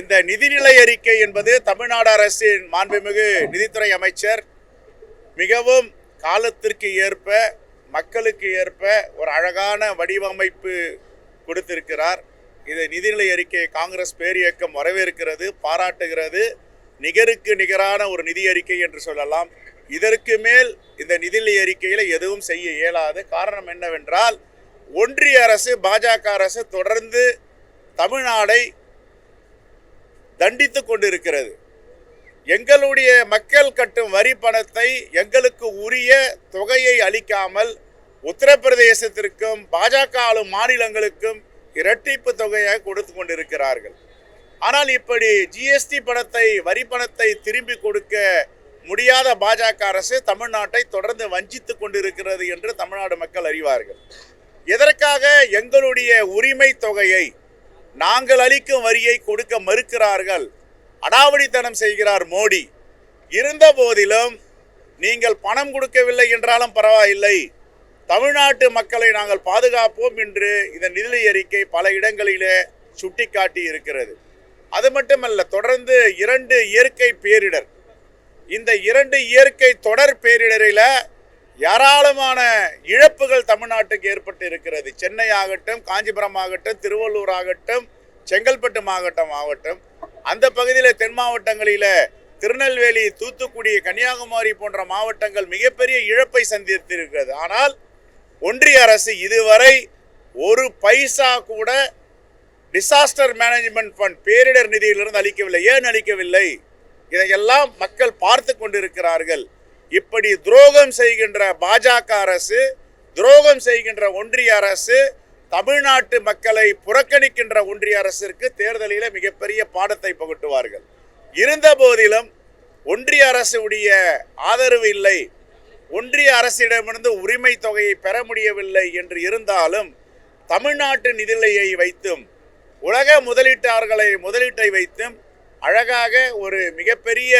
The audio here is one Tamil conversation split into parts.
இந்த நிதிநிலை அறிக்கை என்பது தமிழ்நாடு அரசின் மாண்புமிகு நிதித்துறை அமைச்சர் மிகவும் காலத்திற்கு ஏற்ப மக்களுக்கு ஏற்ப ஒரு அழகான வடிவமைப்பு கொடுத்திருக்கிறார். இது நிதிநிலை அறிக்கையை காங்கிரஸ் பேரியக்கம் வரவேற்கிறது பாராட்டுகிறது. நிகருக்கு நிகரான ஒரு நிதி அறிக்கை என்று சொல்லலாம். இதற்கு மேல் இந்த நிதிநிலை அறிக்கையில் எதுவும் செய்ய இயலாது. காரணம் என்னவென்றால் ஒன்றிய அரசு பாஜக அரசு தொடர்ந்து தமிழ்நாடை தண்டித்து கொண்டிருக்கிறது. எங்களுடைய மக்கள் கட்டும் வரி பணத்தை எங்களுக்கு உரிய தொகையை அளிக்காமல் உத்தரப்பிரதேசத்திற்கும் பாஜக ஆளும் மாநிலங்களுக்கும் இரட்டிப்பு தொகையாக கொடுத்து கொண்டிருக்கிறார்கள். ஆனால் இப்படி ஜிஎஸ்டி பணத்தை வரி பணத்தை திரும்பி கொடுக்க முடியாத பாஜக அரசு தமிழ்நாட்டை தொடர்ந்து வஞ்சித்து கொண்டிருக்கிறது என்று தமிழ்நாடு மக்கள் அறிவார்கள். எதற்காக எங்களுடைய உரிமை தொகையை நாங்கள் அளிக்கும் வரியை கொடுக்க மறுக்கிறார்கள். அடாவடித்தனம் செய்கிறார் மோடி. இருந்த போதிலும் நீங்கள் பணம் கொடுக்கவில்லை என்றாலும் பரவாயில்லை. தமிழ்நாட்டு மக்களை நாங்கள் பாதுகாப்போம் என்று இந்த நிதி அறிக்கை பல இடங்களிலே சுட்டிக்காட்டி இருக்கிறது. அது மட்டுமல்ல தொடர்ந்து இரண்டு இயற்கை பேரிடர். இந்த இரண்டு இயற்கை தொடர் பேரிடரில் ஏராளமான இழப்புகள் தமிழ்நாட்டுக்கு ஏற்பட்டு இருக்கிறது சென்னை ஆகட்டும் காஞ்சிபுரம் ஆகட்டும். திருவள்ளூர் ஆகட்டும் செங்கல்பட்டு மாவட்டம் ஆகட்டும் அந்த பகுதியில் தென் மாவட்டங்களில் திருநெல்வேலி தூத்துக்குடி கன்னியாகுமரி போன்ற மாவட்டங்கள் மிகப்பெரிய இழப்பை சந்தித்திருக்கிறது. ஆனால் ஒன்றிய அரசு இதுவரை ஒரு பைசா கூட டிசாஸ்டர் மேனேஜ்மெண்ட் ஃபண்ட் பேரிடர் நிதியிலிருந்து அளிக்கவில்லை. ஏன் அளிக்கவில்லை? இதையெல்லாம் மக்கள் பார்த்து கொண்டிருக்கிறார்கள். இப்படி துரோகம் செய்கின்ற பாஜக அரசு துரோகம் செய்கின்ற ஒன்றிய அரசு தமிழ்நாட்டு மக்களை புறக்கணிக்கின்ற ஒன்றிய அரசிற்கு தேர்தலில் மிகப்பெரிய பாடத்தை புகட்டுவார்கள். இருந்த போதிலும் ஒன்றிய அரசுடைய ஆதரவு இல்லை. ஒன்றிய அரசிடமிருந்து உரிமை தொகையை பெற முடியவில்லை என்று இருந்தாலும் தமிழ்நாட்டு நிதிநிலையை வைத்தும் உலக முதலீட்டாளர்களை முதலீட்டை வைத்தும் அழகாக ஒரு மிகப்பெரிய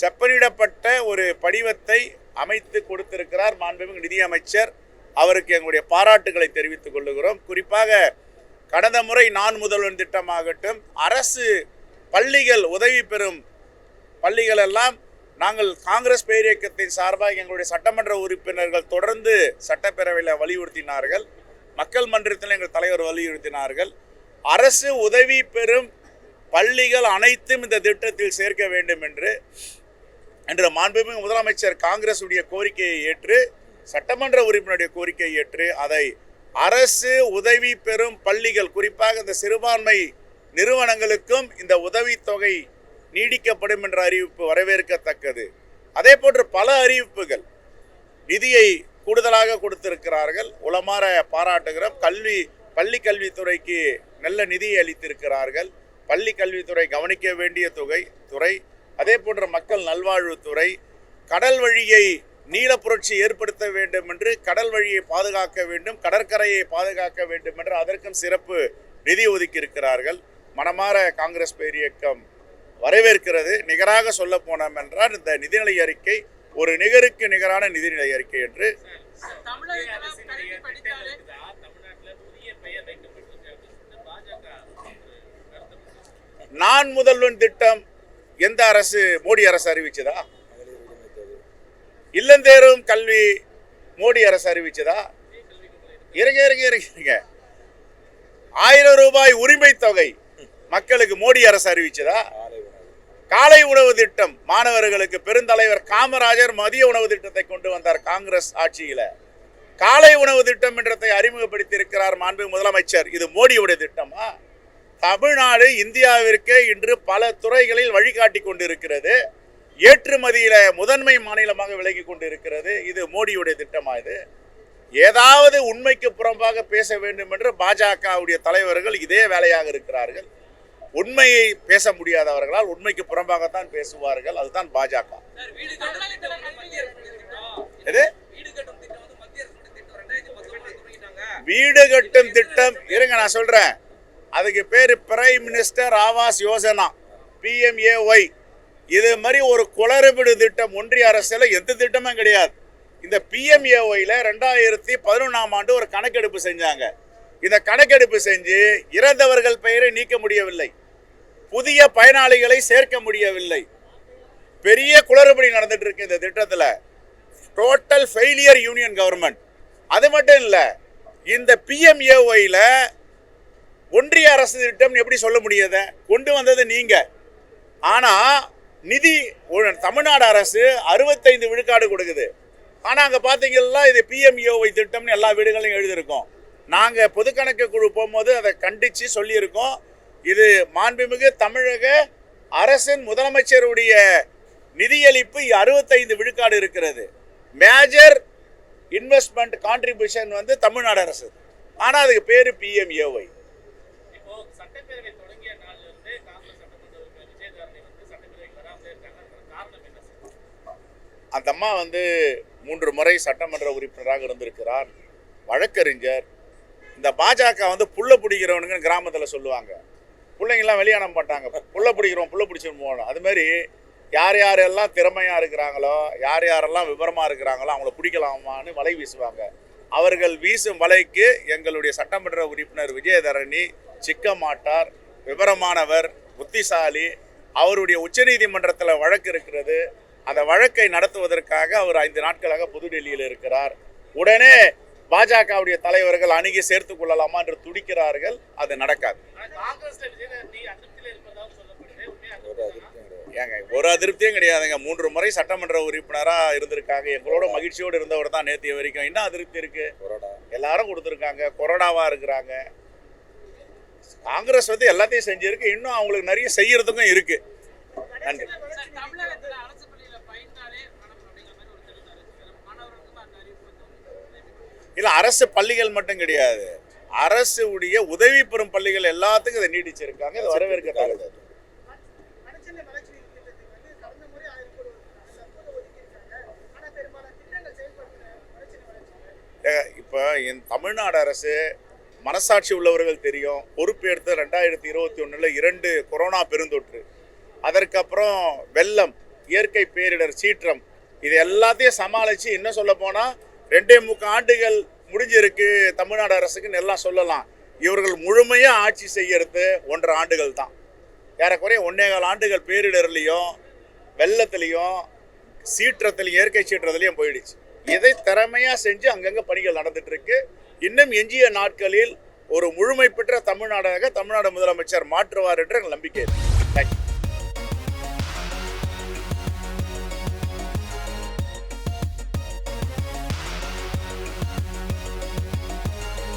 செப்பனிடப்பட்ட ஒரு படிவத்தை அமைத்து கொடுத்திருக்கிறார் மாண்புமிகு நிதியமைச்சர். அவருக்கு எங்களுடைய பாராட்டுகளை தெரிவித்துக் கொள்ளுகிறோம். குறிப்பாக கடந்த முறை நான் முதல்வன் திட்டமாகட்டும் அரசு பள்ளிகள் உதவி பெறும் பள்ளிகள் எல்லாம் நாங்கள் காங்கிரஸ் பேரியக்கத்தின் சார்பாக எங்களுடைய சட்டமன்ற உறுப்பினர்கள் தொடர்ந்து சட்டப்பேரவையில் வலியுறுத்தினார்கள். மக்கள் மன்றத்தில் எங்கள் தலைவர் வலியுறுத்தினார்கள். அரசு உதவி பெறும் பள்ளிகள் அனைத்தும் இந்த திட்டத்தில் சேர்க்க வேண்டும் என்று என்ற மாண்புமிகு முதலமைச்சர் காங்கிரசுடைய கோரிக்கையை ஏற்று சட்டமன்ற உறுப்பினருடைய கோரிக்கையை ஏற்று அதை அரசு உதவி பெறும் பள்ளிகள் குறிப்பாக இந்த சிறுபான்மை நிறுவனங்களுக்கும் இந்த உதவித்தொகை நீடிக்கப்படும் என்ற அறிவிப்பு வரவேற்கத்தக்கது. அதே போன்று பல அறிவிப்புகள் நிதியை கூடுதலாக கொடுத்திருக்கிறார்கள். உளமாற பாராட்டுகிறோம். கல்வி பள்ளி கல்வித்துறைக்கு நல்ல நிதியை அளித்திருக்கிறார்கள். பள்ளி கல்வித்துறை கவனிக்க வேண்டிய தொகை துறை அதே போன்ற மக்கள் நல்வாழ்வுத்துறை கடல் வழியை நீல புரட்சி ஏற்படுத்த வேண்டும் என்று கடல் வழியை பாதுகாக்க வேண்டும் கடற்கரையை பாதுகாக்க வேண்டும் என்று அதற்கும் சிறப்பு நிதி ஒதுக்கி இருக்கிறார்கள் மனமாற காங்கிரஸ் பேரியக்கம் வரவேற்கிறது. நிகராக சொல்ல போனோம் என்றால் இந்த நிதிநிலை அறிக்கை ஒரு நிகருக்கு நிகரான நிதிநிலை அறிக்கை என்று. புதிய பெயர் நான் முதல்வன் திட்டம் எந்த அரசு மோடி அரசு அறிவிச்சதா? இல்லந்தேரும் கல்வி மோடி அரசு அறிவிச்சதா? இறங்க இறங்க இறங்க ஆயிரம் ரூபாய் உரிமை தொகை மக்களுக்கு மோடி அரசு அறிவிச்சதா? காலை உணவு திட்டம். மாணவர்களுக்கு பெருந்தலைவர் காமராஜர் மதிய உணவு திட்டத்தை கொண்டு வந்தார் காங்கிரஸ் ஆட்சியில. காலை உணவு திட்டம் என்றதை அறிமுகப்படுத்தி இருக்கிறார் மாண்பு முதலமைச்சர். இது மோடியுடைய திட்டமா? தமிழ்நாடு இந்தியாவிற்கு இன்று பல துறைகளில் வழிகாட்டி கொண்டிருக்கிறது. ஏற்றுமதியில முதன்மை மாநிலமாக விலகி கொண்டிருக்கிறது. இது மோடியுடைய திட்டமா இது? ஏதாவது உண்மைக்கு புறம்பாக பேச வேண்டும் என்று பாஜகவுடைய தலைவர்கள் இதே வேலையாக இருக்கிறார்கள். உண்மையை பேச முடியாதவர்களால் உண்மைக்கு புறம்பாகத்தான் பேசுவார்கள். அதுதான் பாஜக. தொடங்கிட்டாங்க. வீடு கட்டும் திட்டம். இருங்க நான் சொல்றேன். அதுக்கு பேர் prime minister Awas Yojana PMAY இது மாதிரி ஒரு குளறுபடி திட்டம் ஒன்றிய அரசில் எந்த திட்டமும் கிடையாது. இந்த பிஎம்ஏஒயில் ரெண்டாயிரத்தி பதினொன்றாம் ஆண்டு ஒரு கணக்கெடுப்பு செஞ்சாங்க. இந்த கணக்கெடுப்பு செஞ்சு இறந்தவர்கள் பெயரை நீக்க முடியவில்லை. புதிய பயனாளிகளை சேர்க்க முடியவில்லை. பெரிய குளறுபடி நடந்துட்டு இருக்கு இந்த திட்டத்தில். டோட்டல் ஃபெயிலியர் யூனியன் கவர்மெண்ட் அது மட்டும் இல்லை இந்த பிஎம்ஏஒயில் ஒன்றிய அரசு திட்டம் எப்படி சொல்ல முடியாத கொண்டு வந்தது நீங்கள் ஆனால் நிதி தமிழ்நாடு அரசு அறுபத்தைந்து விழுக்காடு கொடுக்குது. ஆனால் அங்கே பார்த்தீங்கன்னா இது பிஎம்இஓஒய் திட்டம்னு எல்லா வீடுகளையும் எழுதியிருக்கோம். நாங்கள் பொதுக்கணக்கு குழு போகும்போது அதை கண்டித்து சொல்லியிருக்கோம். இது மாண்புமிகு தமிழக அரசின் முதலமைச்சருடைய நிதியளிப்பு அறுபத்தைந்து விழுக்காடு இருக்கிறது. மேஜர் இன்வெஸ்ட்மெண்ட் கான்ட்ரிபியூஷன் வந்து தமிழ்நாடு அரசு. ஆனால் அதுக்கு பேர் பிஎம்ஏஒய் அந்த அம்மா வந்து மூன்று முறை சட்டமன்ற உறுப்பினராக இருந்திருக்கிறார். வழக்கறிஞர். இந்த பாஜக வந்து புள்ள பிடிக்கிறவனுங்க கிராமத்தில் சொல்லுவாங்க. பிள்ளைங்கள்லாம் வெளியான மாட்டாங்க. புள்ள பிடிக்கிறோம் புள்ள பிடிச்சிட்டு போகணும். அதுமாரி யார் யாரெல்லாம் திறமையாக இருக்கிறாங்களோ யார் யாரெல்லாம் விவரமாக இருக்கிறாங்களோ அவங்கள பிடிக்கலாமான்னு வலை வீசுவாங்க. அவர்கள் வீசும் வலைக்கு எங்களுடைய சட்டமன்ற உறுப்பினர் விஜயதரணி சிக்க மாட்டார் விவரமானவர் புத்திசாலி. அவருடைய உச்சநீதிமன்றத்தில் வழக்கு இருக்கிறது. அந்த வழக்கை நடத்துவதற்காக அவர் ஐந்து நாட்களாக புதுடெல்லியில் இருக்கிறார். உடனே பாஜகவுடைய தலைவர்கள் அணுகி சேர்த்துக் கொள்ளலாமா என்று துடிக்கிறார்கள். அது நடக்காது. ஏங்க ஒரு அதிருப்தியும் கிடையாதுங்க. மூன்று முறை சட்டமன்ற உறுப்பினராக இருந்திருக்காங்க. எங்களோட மகிழ்ச்சியோடு இருந்தவர் தான் நேத்திய வரைக்கும். என்ன அதிருப்தி இருக்கு? எல்லாரும் கொடுத்துருக்காங்க. கொரோனாவா இருக்கிறாங்க. காங்கிரஸ் வந்து எல்லாத்தையும் செஞ்சிருக்கு. இன்னும் அவங்களுக்கு நிறைய செய்யறதுக்கும் இருக்கு. நன்றி. இல்லை அரசு பள்ளிகள் மட்டும் கிடையாது. அரசு உடைய உதவி பெறும் பள்ளிகள் எல்லாத்துக்கும் இதை நீடிச்சிருக்காங்க இது வரவேற்கத்தக்கது. இப்போ என் தமிழ்நாடு அரசு மனசாட்சி உள்ளவர்கள் தெரியும். பொறுப்பேற்று ரெண்டாயிரத்தி இருபத்தி ஒன்றில் இரண்டு கொரோனா பெருந்தொற்று. அதற்கப்புறம் வெள்ளம் இயற்கை பேரிடர் சீற்றம். இது எல்லாத்தையும் சமாளித்து இன்னும் சொல்ல போனால் ரெண்டே முக்கால் ஆண்டுகள் முடிஞ்சிருக்கு தமிழ்நாடு அரசுக்குன்னு எல்லாம் சொல்லலாம். இவர்கள் முழுமையாக ஆட்சி செய்யறது ஒன்றரை ஆண்டுகள் தான். ஏறக்குறைய ஒன்னே கால் ஆண்டுகள் பேரிடர்லேயும் வெள்ளத்துலேயும் சீற்றத்துலையும் இயற்கை சீற்றத்துலேயும் போயிடுச்சு. இதை திறமையாக செஞ்சு அங்கங்கே பணிகள் நடந்துட்டு இருக்கு. இன்னும் எஞ்சிய நாட்களில் ஒரு முழுமை பெற்ற தமிழ்நாடாக தமிழ்நாடு முதலமைச்சர் மாற்றுவார் என்ற நம்பிக்கை தேங்க்யூ